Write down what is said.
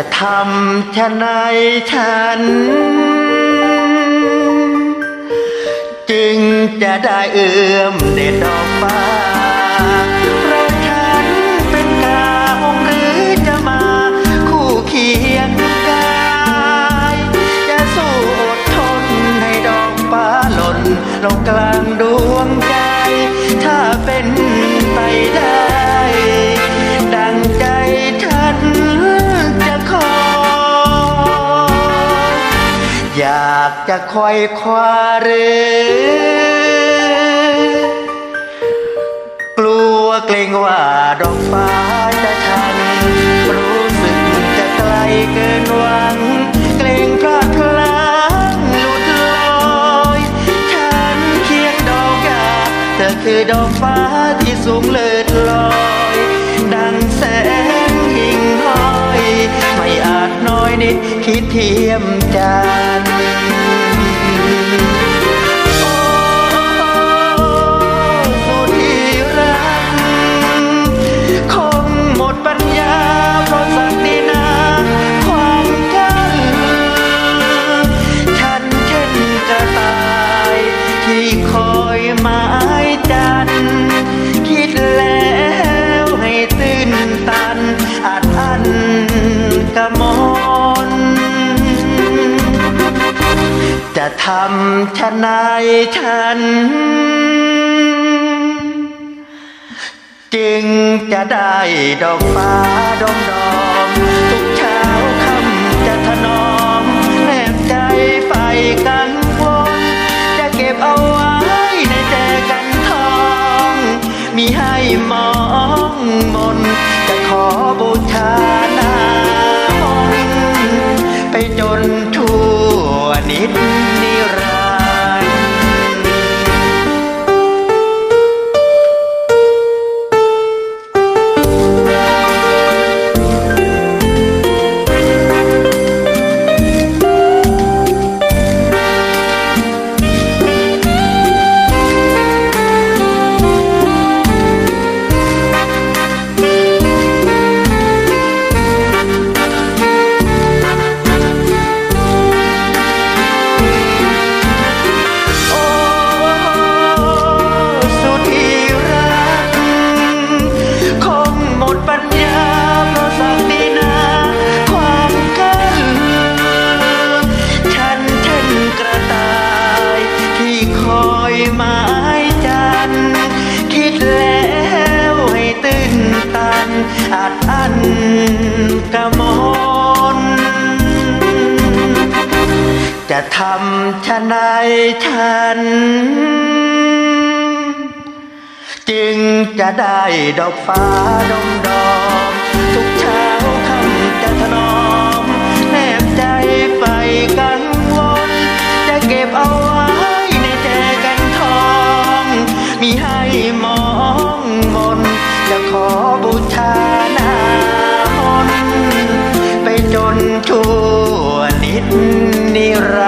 จะทำชะไหนฉัน จึงจะได้เอื้อมเด็ดดอกากจะคอยคว้าเรือ กลัวเกรงว่าดอกฟ้าจะทัน รู้สึกจะไกลเกินหวัง เกรงพลาดพลั้งหลุดลอยฉันเคียงดอกกาเธอคือดอกฟ้าที่สูงเลิศลอย ดังแสงหิ่งห้อย ไม่อาจน้อยนิดคิดเทียมจัน น คิดแล้วให้ตื้นตันอาจอันกระมอนจะทำชะไหนฉัน จึงจะได้ดอกฟ้าดอมดอม มองมน กระมอนจะทำชะนายฉัน จึงจะได้ดอกฟ้าดอมดอม นต์ไปจนชั่วนิดนิรันดร